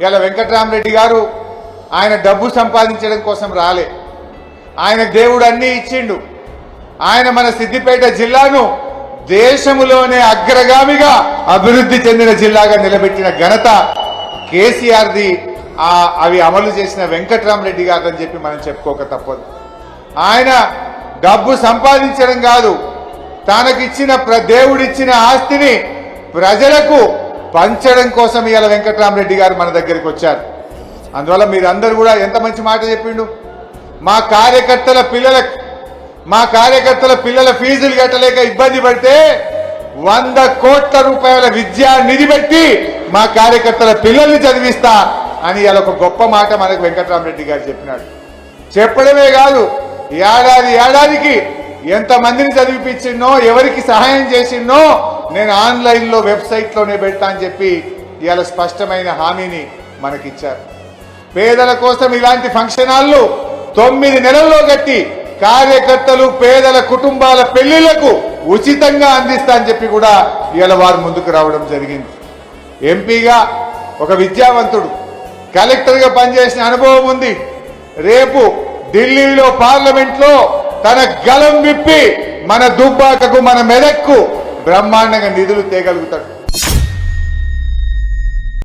ఇవాళ వెంకట్రామరెడ్డి గారు ఆయన డబ్బు సంపాదించడం కోసం రాలే. ఆయన దేవుడు అన్నీ ఇచ్చిండు. ఆయన మన సిద్దిపేట జిల్లాను దేశంలోనే అగ్రగామిగా అభివృద్ధి చెందిన జిల్లాగా నిలబెట్టిన ఘనత కేసీఆర్ది. ఆ అవి అమలు చేసిన వెంకట్రామరెడ్డి గారు అని చెప్పి మనం చెప్పుకోక తప్పదు. ఆయన డబ్బు సంపాదించడం కాదు. తనకిచ్చిన ప్ర దేవుడిచ్చిన ఆస్తిని ప్రజలకు పంచడం కోసం ఇవాళ వెంకట్రామరెడ్డి గారు మన దగ్గరికి వచ్చారు. అందువల్ల మీరందరూ కూడా ఎంత మంచి మాట చెప్పిండు? మా కార్యకర్తల పిల్లలకు మా కార్యకర్తల పిల్లల ఫీజులు కట్టలేక ఇబ్బంది పడితే వంద కోట్ల రూపాయల విద్యా నిధి పెట్టి మా కార్యకర్తల పిల్లల్ని చదివిస్తా అని ఇలా ఒక గొప్ప మాట మనకు వెంకటరామరెడ్డి గారు చెప్పినాడు. చెప్పడమే కాదు ఏడాది ఏడాదికి ఎంత మందిని ఎవరికి సహాయం చేసిందో నేను ఆన్లైన్లో వెబ్సైట్లోనే పెడతా అని చెప్పి ఇవాళ స్పష్టమైన హామీని మనకిచ్చారు. పేదల కోసం ఇలాంటి ఫంక్షన్ హాల్లు తొమ్మిది నెలల్లో కట్టి కార్యకర్తలు పేదల కుటుంబాల పెళ్ళిళ్ళకు ఉచితంగా అందిస్తా అని చెప్పి కూడా ఇవాళ వారు ముందుకు రావడం జరిగింది. ఎంపీగా ఒక విద్యావంతుడు కలెక్టర్గా పనిచేసిన అనుభవం ఉంది. రేపు ఢిల్లీలో పార్లమెంట్లో తన గలం విప్పి మన దుబ్బాకకు మన మెదక్కు బ్రహ్మాండంగా నిధులు తేగలుగుతాడు.